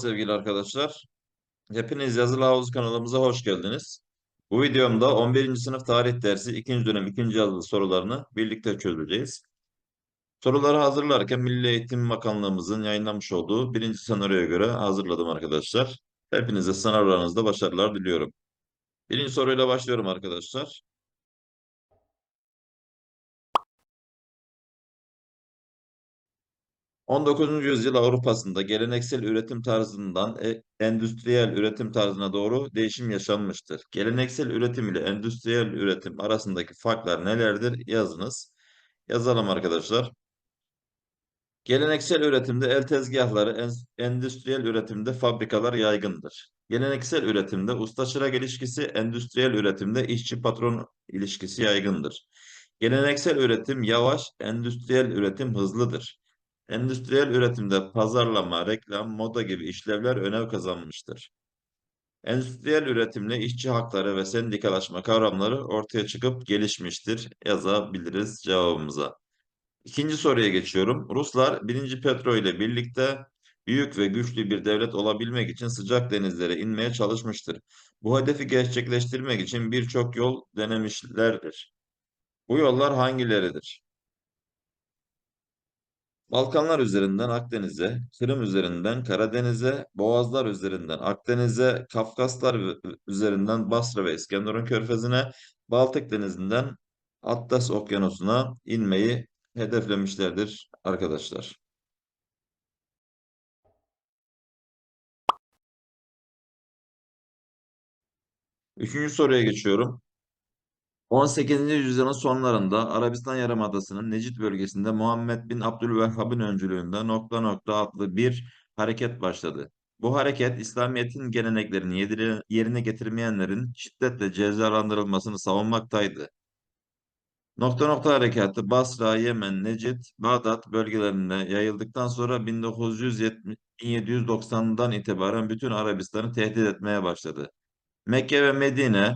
sevgili arkadaşlar. Hepiniz Yazılı Havuz kanalımıza hoş geldiniz. Bu videomda 11. sınıf tarih dersi 2. dönem 2. yazılı sorularını birlikte çözeceğiz. Soruları hazırlarken Milli Eğitim Bakanlığımızın yayınlamış olduğu birinci senaryoya göre hazırladım arkadaşlar. Hepinize sınavlarınızda başarılar diliyorum. Birinci soruyla başlıyorum arkadaşlar. 19. yüzyıl Avrupa'sında geleneksel üretim tarzından e- endüstriyel üretim tarzına doğru değişim yaşanmıştır. Geleneksel üretim ile endüstriyel üretim arasındaki farklar nelerdir? Yazınız. Yazalım arkadaşlar. Geleneksel üretimde el tezgahları, en- endüstriyel üretimde fabrikalar yaygındır. Geleneksel üretimde usta-çırak ilişkisi, endüstriyel üretimde işçi-patron ilişkisi yaygındır. Geleneksel üretim yavaş, endüstriyel üretim hızlıdır. Endüstriyel üretimde pazarlama, reklam, moda gibi işlevler önem kazanmıştır. Endüstriyel üretimle işçi hakları ve sendikalaşma kavramları ortaya çıkıp gelişmiştir. Yazabiliriz cevabımıza. İkinci soruya geçiyorum. Ruslar 1. Petro ile birlikte büyük ve güçlü bir devlet olabilmek için sıcak denizlere inmeye çalışmıştır. Bu hedefi gerçekleştirmek için birçok yol denemişlerdir. Bu yollar hangileridir? Balkanlar üzerinden Akdeniz'e, Kırım üzerinden Karadeniz'e, Boğazlar üzerinden Akdeniz'e, Kafkaslar üzerinden Basra ve İskenderun Körfezi'ne, Baltık Denizi'nden Atlas Okyanusu'na inmeyi hedeflemişlerdir arkadaşlar. Üçüncü soruya geçiyorum. 18. yüzyılın sonlarında Arabistan Yarımadası'nın Necid bölgesinde Muhammed bin Abdülvehhab'ın öncülüğünde nokta nokta adlı bir hareket başladı. Bu hareket İslamiyet'in geleneklerini yerine getirmeyenlerin şiddetle cezalandırılmasını savunmaktaydı. Nokta nokta harekatı Basra, Yemen, Necid, Bağdat bölgelerinde yayıldıktan sonra 1970 1790'dan itibaren bütün Arabistan'ı tehdit etmeye başladı. Mekke ve Medine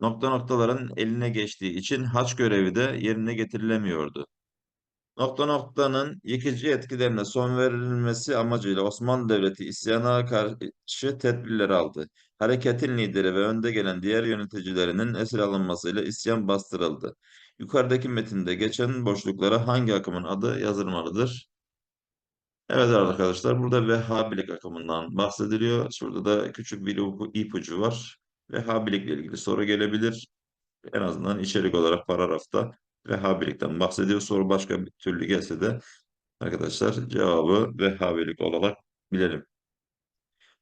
nokta noktaların eline geçtiği için haç görevi de yerine getirilemiyordu. Nokta noktanın yıkıcı etkilerine son verilmesi amacıyla Osmanlı Devleti isyana karşı tedbirler aldı. Hareketin lideri ve önde gelen diğer yöneticilerinin esir alınmasıyla isyan bastırıldı. Yukarıdaki metinde geçen boşluklara hangi akımın adı yazılmalıdır? Evet arkadaşlar burada Vehhabilik akımından bahsediliyor. Şurada da küçük bir ipu- ipucu var. Vehhabilikle ilgili soru gelebilir. En azından içerik olarak paragrafta Vehhabilikten bahsediyor. Soru başka bir türlü gelse de arkadaşlar cevabı Vehhabilik olarak bilelim.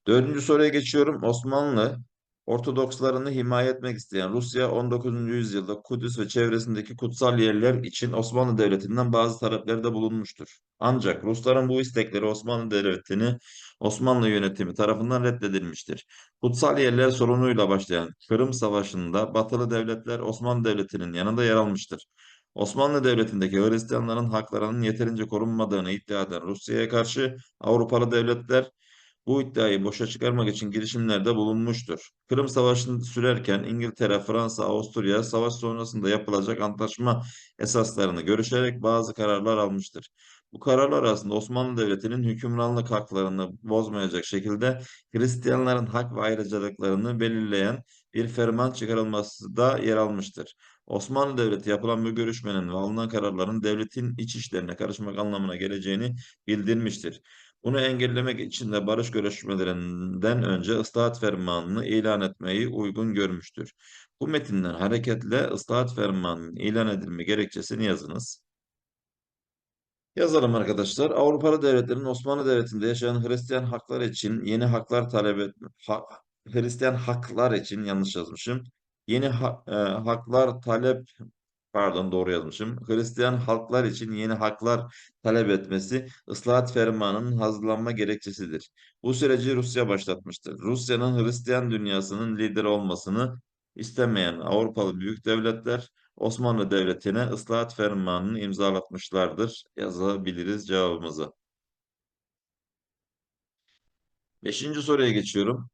Dördüncü soruya geçiyorum. Osmanlı Ortodokslarını himaye etmek isteyen Rusya 19. yüzyılda Kudüs ve çevresindeki kutsal yerler için Osmanlı Devleti'nden bazı taleplerde bulunmuştur. Ancak Rusların bu istekleri Osmanlı Devleti'ni Osmanlı yönetimi tarafından reddedilmiştir. Kutsal yerler sorunuyla başlayan Kırım Savaşı'nda Batılı devletler Osmanlı Devleti'nin yanında yer almıştır. Osmanlı Devleti'ndeki Hristiyanların haklarının yeterince korunmadığını iddia eden Rusya'ya karşı Avrupalı devletler bu iddiayı boşa çıkarmak için girişimlerde bulunmuştur. Kırım Savaşı'nı sürerken İngiltere, Fransa, Avusturya savaş sonrasında yapılacak antlaşma esaslarını görüşerek bazı kararlar almıştır. Bu kararlar arasında Osmanlı Devleti'nin hükümranlık haklarını bozmayacak şekilde Hristiyanların hak ve ayrıcalıklarını belirleyen bir ferman çıkarılması da yer almıştır. Osmanlı Devleti yapılan bu görüşmenin ve alınan kararların devletin iç işlerine karışmak anlamına geleceğini bildirmiştir. Bunu engellemek için de barış görüşmelerinden önce ıslahat fermanını ilan etmeyi uygun görmüştür. Bu metinden hareketle ıslahat fermanının ilan edilme gerekçesini yazınız. Yazalım arkadaşlar. Avrupalı devletlerin Osmanlı Devleti'nde yaşayan Hristiyan haklar için yeni haklar talep etme, ha- Hristiyan haklar için yanlış yazmışım. Yeni ha- e, haklar talep Pardon doğru yazmışım. Hristiyan halklar için yeni haklar talep etmesi ıslahat fermanının hazırlanma gerekçesidir. Bu süreci Rusya başlatmıştır. Rusya'nın Hristiyan dünyasının lideri olmasını istemeyen Avrupalı büyük devletler Osmanlı Devleti'ne ıslahat fermanını imzalatmışlardır. Yazabiliriz cevabımızı. Beşinci soruya geçiyorum.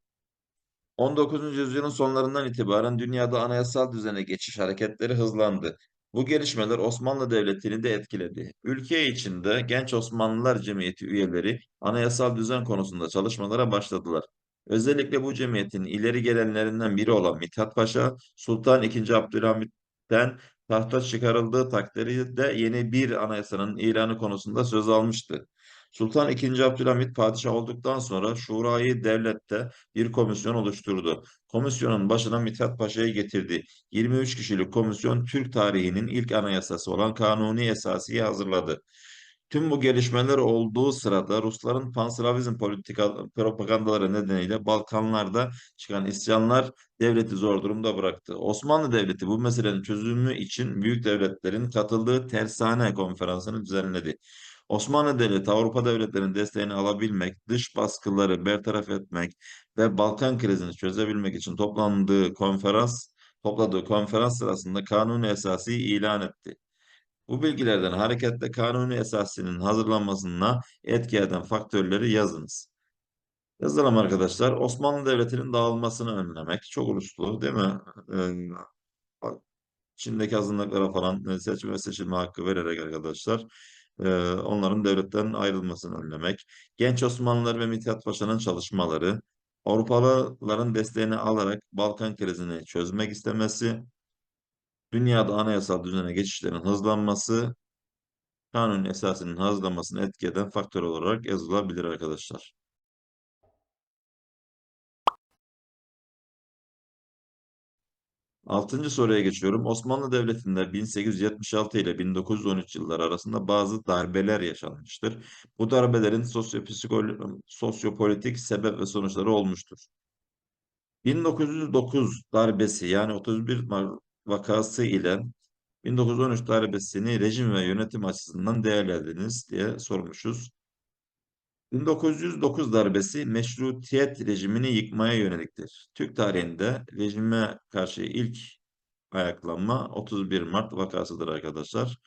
19. yüzyılın sonlarından itibaren dünyada anayasal düzene geçiş hareketleri hızlandı. Bu gelişmeler Osmanlı Devleti'ni de etkiledi. Ülke içinde Genç Osmanlılar Cemiyeti üyeleri anayasal düzen konusunda çalışmalara başladılar. Özellikle bu cemiyetin ileri gelenlerinden biri olan Mithat Paşa, Sultan II. Abdülhamit'ten tahta çıkarıldığı takdirde yeni bir anayasanın ilanı konusunda söz almıştı. Sultan II. Abdülhamit padişah olduktan sonra Şurayı Devlet'te bir komisyon oluşturdu. Komisyonun başına Mithat Paşa'yı getirdi. 23 kişilik komisyon Türk tarihinin ilk anayasası olan Kanuni Esasi'yi hazırladı. Tüm bu gelişmeler olduğu sırada Rusların panslavizm politika propagandaları nedeniyle Balkanlarda çıkan isyanlar devleti zor durumda bıraktı. Osmanlı Devleti bu meselenin çözümü için büyük devletlerin katıldığı Tersane Konferansı'nı düzenledi. Osmanlı Devleti Avrupa devletlerinin desteğini alabilmek, dış baskıları bertaraf etmek ve Balkan krizini çözebilmek için toplandığı konferans, topladığı konferans sırasında kanuni esası ilan etti. Bu bilgilerden hareketle kanuni esasının hazırlanmasına etki eden faktörleri yazınız. Yazalım arkadaşlar. Osmanlı Devleti'nin dağılmasını önlemek. Çok uluslu değil mi? Ee, Çin'deki azınlıklara falan seçme ve seçilme hakkı vererek arkadaşlar e, onların devletten ayrılmasını önlemek. Genç Osmanlılar ve Mithat Paşa'nın çalışmaları, Avrupalıların desteğini alarak Balkan krizini çözmek istemesi, dünyada anayasal düzene geçişlerin hızlanması, kanun esasının hızlanmasını etki eden faktör olarak yazılabilir arkadaşlar. Altıncı soruya geçiyorum. Osmanlı Devleti'nde 1876 ile 1913 yılları arasında bazı darbeler yaşanmıştır. Bu darbelerin sosyopolitik sebep ve sonuçları olmuştur. 1909 darbesi yani 31 Mart vakası ile 1913 darbesini rejim ve yönetim açısından değerlendiriniz diye sormuşuz. 1909 darbesi meşrutiyet rejimini yıkmaya yöneliktir. Türk tarihinde rejime karşı ilk ayaklanma 31 Mart vakasıdır arkadaşlar.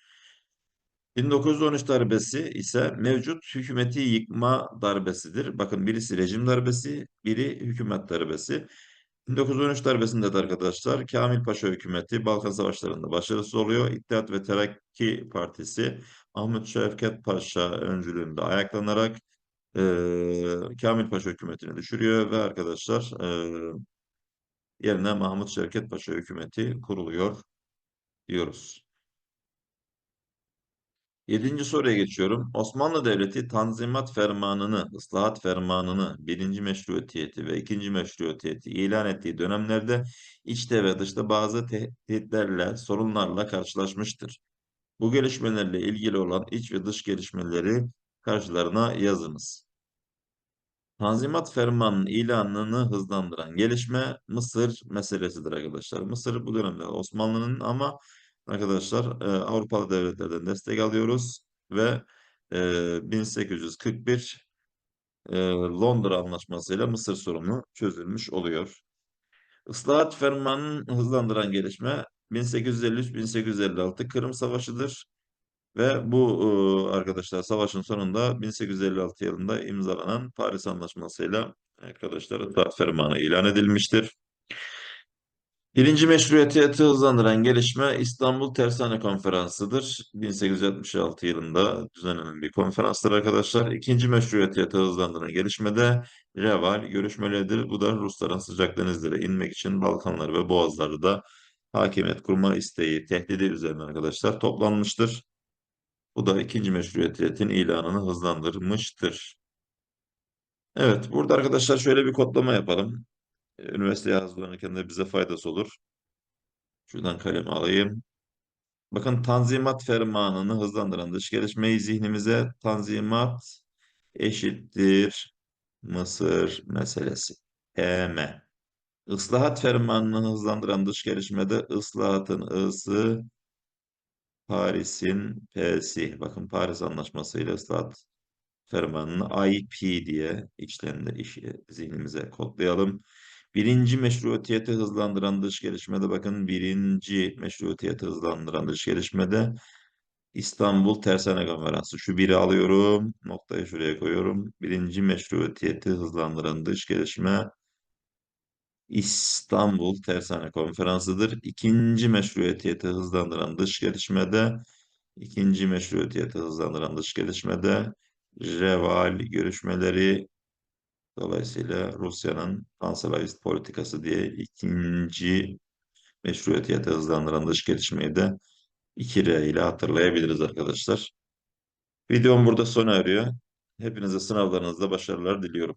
1913 darbesi ise mevcut hükümeti yıkma darbesidir. Bakın birisi rejim darbesi, biri hükümet darbesi. 1913 darbesinde de arkadaşlar Kamil Paşa hükümeti Balkan Savaşları'nda başarısız oluyor. İttihat ve Terakki Partisi Ahmet Şevket Paşa öncülüğünde ayaklanarak e, Kamil Paşa hükümetini düşürüyor ve arkadaşlar e, yerine Mahmut Şevket Paşa hükümeti kuruluyor diyoruz. Yedinci soruya geçiyorum. Osmanlı Devleti Tanzimat Fermanı'nı, Islahat Fermanı'nı, birinci meşruiyeti ve ikinci meşruiyeti ilan ettiği dönemlerde içte ve dışta bazı tehditlerle, sorunlarla karşılaşmıştır. Bu gelişmelerle ilgili olan iç ve dış gelişmeleri karşılarına yazınız. Tanzimat Fermanı'nın ilanını hızlandıran gelişme Mısır meselesidir arkadaşlar. Mısır bu dönemde Osmanlı'nın ama arkadaşlar e, Avrupalı devletlerden destek alıyoruz ve e, 1841 e, Londra Anlaşması'yla Mısır sorunu çözülmüş oluyor. Islahat Fermanı'nı hızlandıran gelişme 1853-1856 Kırım Savaşı'dır. Ve bu e, arkadaşlar savaşın sonunda 1856 yılında imzalanan Paris Anlaşması'yla arkadaşlar itaat fermanı ilan edilmiştir. Birinci meşruiyeti hızlandıran gelişme İstanbul Tersane Konferansı'dır. 1876 yılında düzenlenen bir konferanstır arkadaşlar. İkinci meşruiyeti hızlandıran gelişme de Reval görüşmeleridir. Bu da Rusların sıcak denizlere inmek için Balkanlar ve Boğazları da hakimiyet kurma isteği, tehdidi üzerine arkadaşlar toplanmıştır. Bu da ikinci meşruiyetin ilanını hızlandırmıştır. Evet, burada arkadaşlar şöyle bir kodlama yapalım. Ee, Üniversiteye hazırlanırken de bize faydası olur. Şuradan kalemi alayım. Bakın Tanzimat Fermanı'nı hızlandıran dış gelişmeyi zihnimize Tanzimat eşittir Mısır meselesi. EM. Islahat Fermanı'nı hızlandıran dış gelişmede ıslahatın ısı Paris'in P'si. Bakın Paris Anlaşması ile ıslahat fermanını IP diye içlerinde işi zihnimize kodlayalım. Birinci meşruiyeti hızlandıran dış gelişmede bakın birinci meşruiyeti hızlandıran dış gelişmede İstanbul Tersane Konferansı. Şu biri alıyorum. Noktayı şuraya koyuyorum. Birinci meşruiyeti hızlandıran dış gelişme İstanbul Tersane Konferansı'dır. İkinci meşruiyeti hızlandıran dış gelişmede ikinci meşruiyeti hızlandıran dış gelişmede Reval görüşmeleri dolayısıyla Rusya'nın panslavist politikası diye ikinci meşruiyeti hızlandıran dış gelişmeyi de 2R ile hatırlayabiliriz arkadaşlar. Videom burada sona eriyor. Hepinize sınavlarınızda başarılar diliyorum.